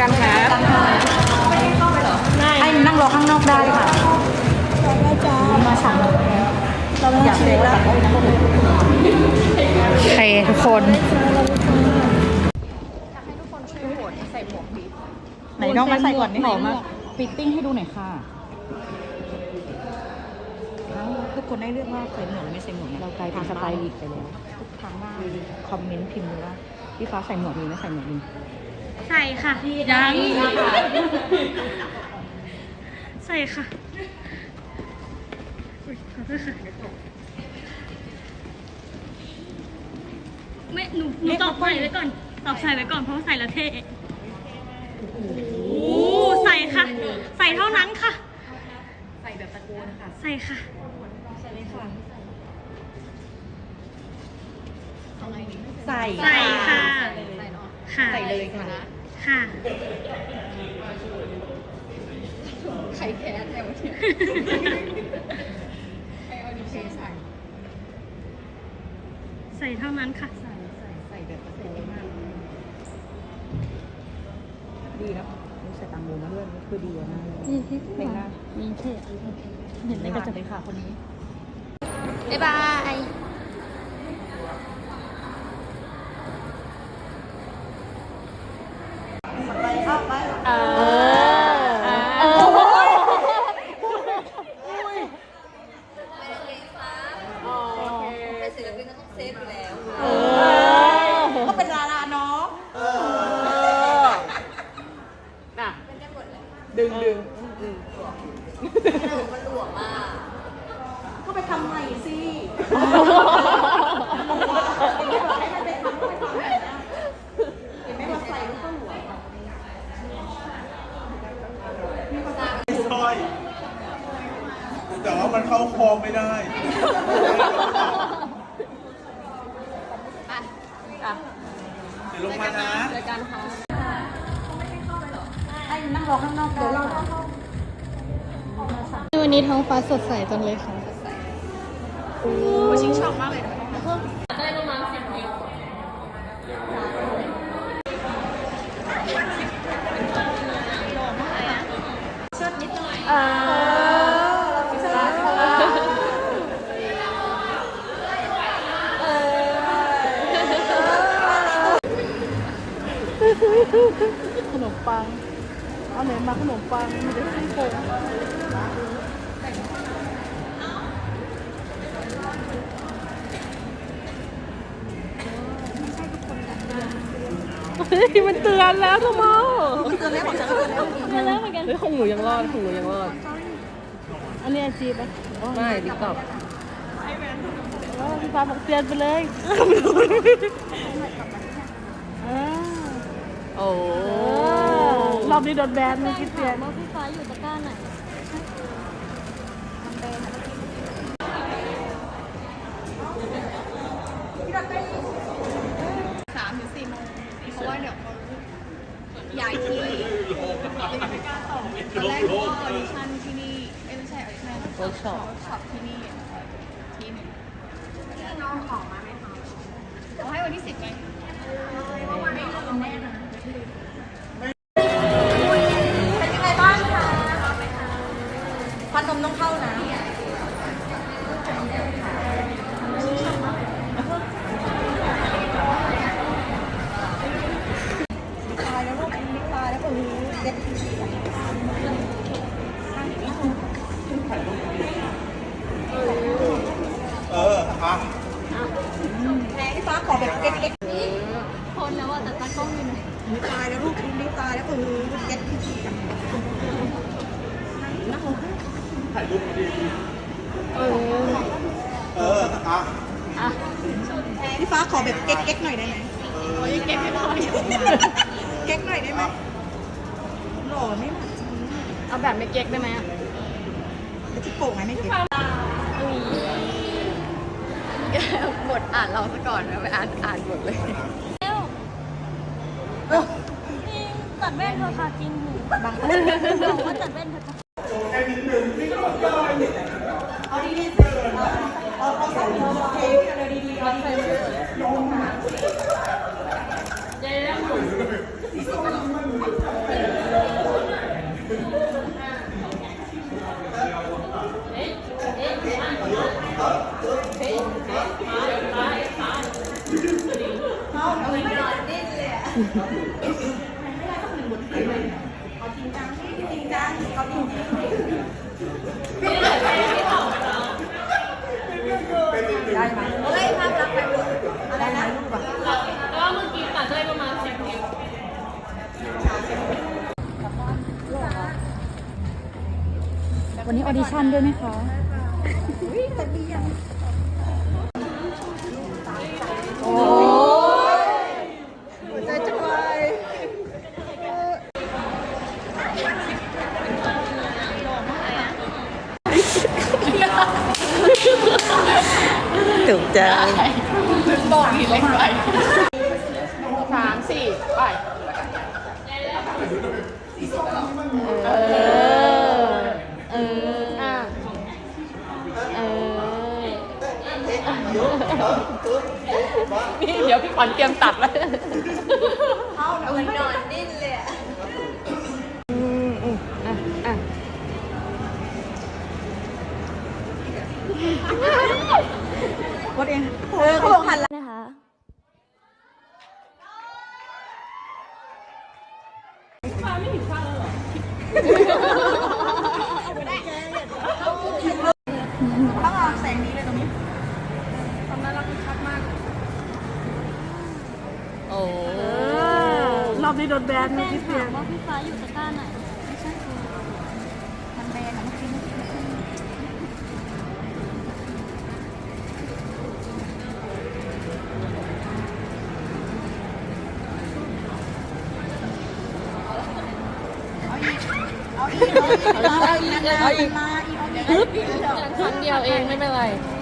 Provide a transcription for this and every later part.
กันครับให้นั่งรอข้างนอกได้ค่ะมาสั่งอยากเลยว่าใครทุกคนไหนน้องมาใส่หมวกนี่หอมมาฟิดติ้งให้ดูหน่อยค่ะทุกคนได้เลือกว่าใส่หมวกไม่ใส่หมวกเรากลายเป็นสไตล์ลีกไปแล้วทุกครั้งว่าคอมเมนต์พิมพ์ว่าพี่ฟ้าใส่หมวกดีไม่ใส่หมวกดี ใส่ค่ะยังใส่ค่ะอุ๊ยขอโทษค่ะไม่หนูหนูตอบใส่ไว้ก่อน ตอบใส่ไว้ก่อนเพราะว่าใส่แล้วเท่โอ้ใส่ค่ะ ใส่เท่านั้นค่ะ ใส่แบบตะโกนค่ะ ใส่ค่ะ ใส่ใส่ค่ะค่ะ ใส่เลยค่ะ ค่ะใส่เท่านั้นค่ะ ใส่แบบตะโกนมากดีนะนี่ใส่ตังมูมาด้วยนี่คือดีมากเลยเพลงหน้ามีเท่เห็นในกระจกเลยค่ะคนนี้บ๊ายบาย เออเออ เป็นศิลปินก็ต้องเซฟอยู่แล้ว เออ ก็เป็นดาราเนาะ เออน่ะดึงดึง มันหลวมอะก็ไปทำใหม่สิเห็นไหมว่าใส่ก็หลวมสร้อย แต่ว่ามันเข้าคอไม่ได้เดี๋ยวลงมานะไอ้นั่งรอข้างนอกเดี๋ยวเรา วันนี้ท้องฟ้าสดใสจังเลยค่ะ ชิงช่องมากเลยขนมปัง เอาไหนมาขนมปังมันจะซี่โครงเฮ้ย มันเตือนแล้วทำไมมันเตือนแล้วของฉันก็เตือนแล้วมาแล้วเหมือนกันเฮ้ยของหนูยังรอดของหนูยังรอด อันนี้อาชีพปะไม่ดิกตอบพี่ฟ้าบอกเตือนไปเลยโอ้รอบนี้โดนแบนเมื่อกี้เตือนว่าพี่ฟ้าอยู่ตะกร้าไหน สามถึงสี่โมงเพราะว่าเดี๋ยวเขาย้ายที่ไม่กล้าต่อตอนแรกก็ออดิชั่นที่นี่เอ้ยไม่ใช่ออดิชั่น เวิร์กช็อปช็อปที่นี่ที่หนึ่งน้องของมาไหมคะเขาให้วันที่สิบไงเป็นยังไงบ้างคะพันนมต้องเข้านะ ตายแล้วลูกอันนี้ตายแล้วโอ้โหเด็ก เออ อะ แม่ที่ฟ้าขอแบบเก๊ก คนแล้วอะแต่ตากล้องอยู่ไหน ๆตายแล้วลูกอันนี้ตายแล้วโอ้โหเก๊ก เอออะแม่ที่ฟ้าขอแบบเก๊กๆหน่อยได้ไหมเก๊กให้พ่อเก๊กหน่อยได้ไหมหล่อไม่หนักจริงเอาแบบไม่เก๊กได้ไหมอะแต่ที่โป่งไงไม่เก๊กบทอ่านเราซะก่อนนะไปอ่านอ่านบทเลยตัดแว่นเธอะค่ะจริงหูบางบอกว่าตัดแว่นเธอะค่ะ ได้ไหมเฮ้ยภาพลักษณ์อะไรนะแล้วว่าเมื่อกี้ตัได้ประมาณสิบเอ็ดวันนี้ออดิชั่นด้วยไหมคะแต่ดียัง นี่เดี๋ยวพี่ขวัญเตรียมตัดแล้วเข้าหนูนอนดิ้นเลยอะอะโหมดเองเออเขาบอกหันละ โอ้รอบนี้โดนแบนมีที่เพียงว่าพี่ฟ้าอยู่ตะกร้าไหนมันแบนอะเมื่อกี้เมื่อกี้ครั้งเดียวเองไม่เป็นไรเออเออ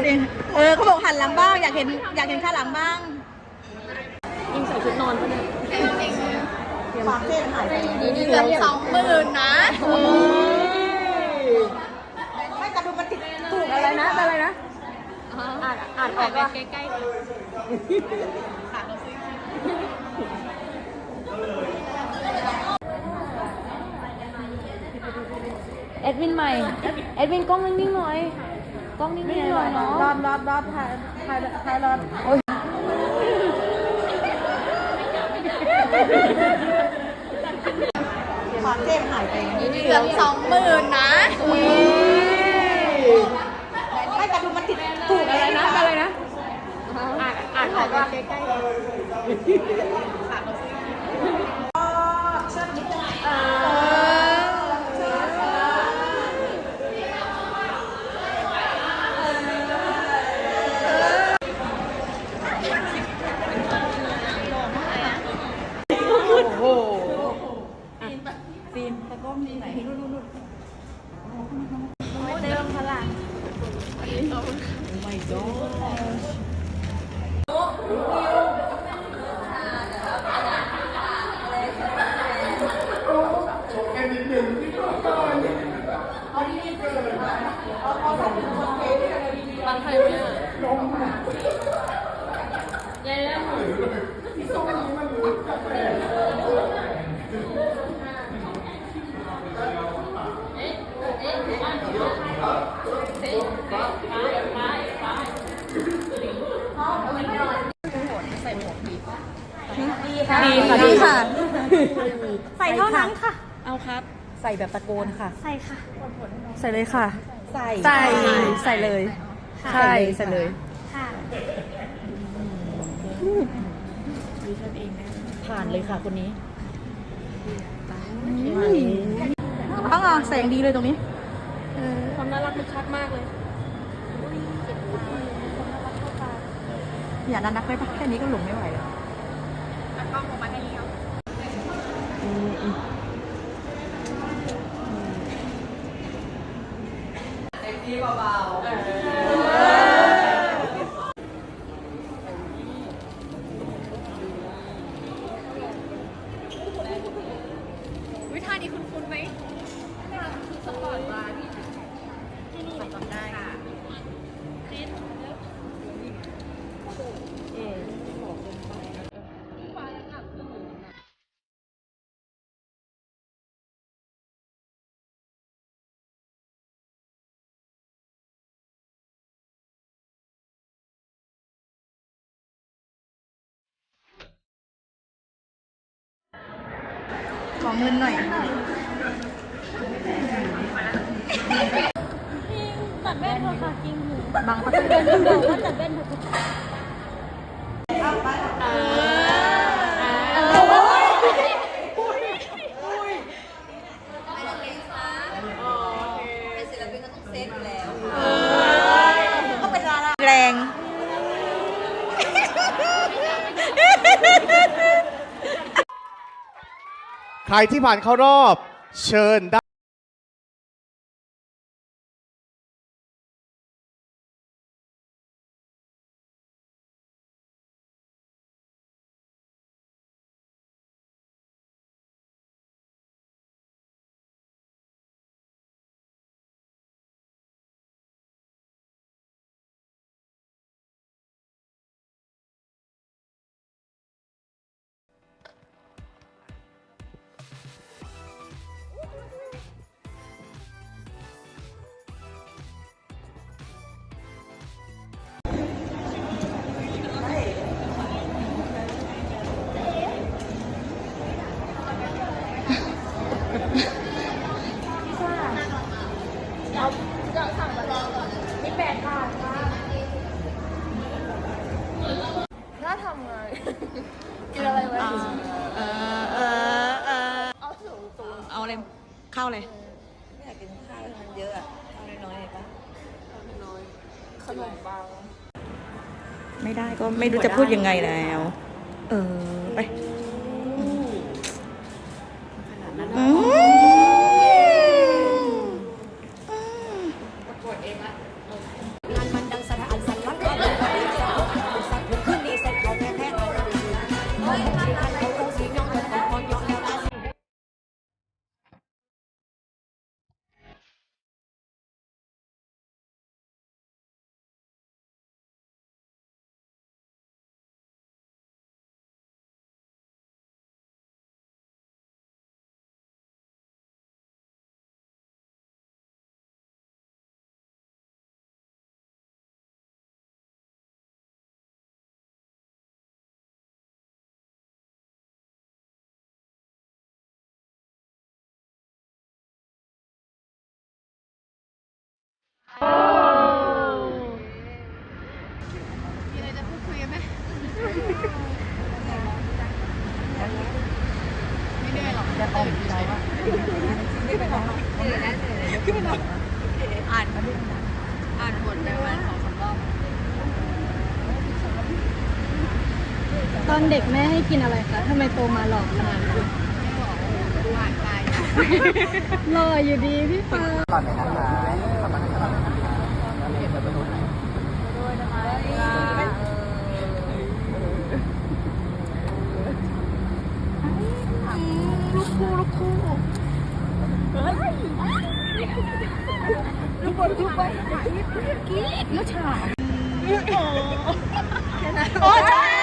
ดเองเออเขาบอกหันหลังบ้าง อยากเห็นอยากเห็นข้างหลังบ้างยิ่งใส่ชุดนอนปะเนี่ยฝากเส้นหายไปนี่เกือบสองหมื่นนะไม่กระดุมมันติดถูกอะไรนะอะไรนะอ่านอ่านออกใกล้ๆเอ็ดวินใหม่เอ็ดวินกล้องนิ่งๆหน่อย กล้องนิ่งๆหน่อยเนาะรอดรอดรอดถ่ายถ่ายถ่ายรอดฝากเจ็บหายไปนี่เกือบสองหมื่นนะ ไม่กระดุมมันติดถูก อะไรนะ อะไรนะ อ่านอ่านออกว่าใกล้ๆ ซีนตะกล้องที่ไหนนู่นนู่นนู่น เติมพลัง ฟังไทยไหมอะ ดี ค่ะดีค่ะ ใส่เท่านั้นค่ะ เอาครับ ใส่แบบตะโกนค่ะ ใส่ค่ะ ใส่เลยค่ะ ใส่ใส่ใส่เลยค่ะใช่ใส่เลยค่ะผ่านเลยค่ะคนนี้ต้องเอาแสงดีเลยตรงนี้ความน่ารักมันชัดมากเลยอย่านันนักไปปะแค่นี้ก็หลงไม่ไหวแล้ว วิธานี้คุณคุณไหมสปอร์ตบาร์ที่นี่จำได้ ขอเงินหน่อยตัดแว่นเถอะค่ะจริงหูบางเขาจะเดินเดินว่าตัดแว่นเถอะ แรง ใครที่ผ่านเข้ารอบเชิญ ข้าวเลยไม่อยากกินข้าวมันเยอะอะเอาน้อยๆปะน้อยขนมปังไม่ได้ก็ไม่รู้จะพูดยังไงแล้ว เออไป อ่านอ่านบทไปประมาณสองสามรอบตอนเด็กแม่ให้กินอะไรคะทำไมโตมาหล่อขนาดนี้ไม่บอกอ่านตายนะหล่ออยู่ดีพี่ฟ้าลูกคู่ลูกคู่ลูกบอล ลูกบอลกรี๊ดแล้วฉาโอ้จ้า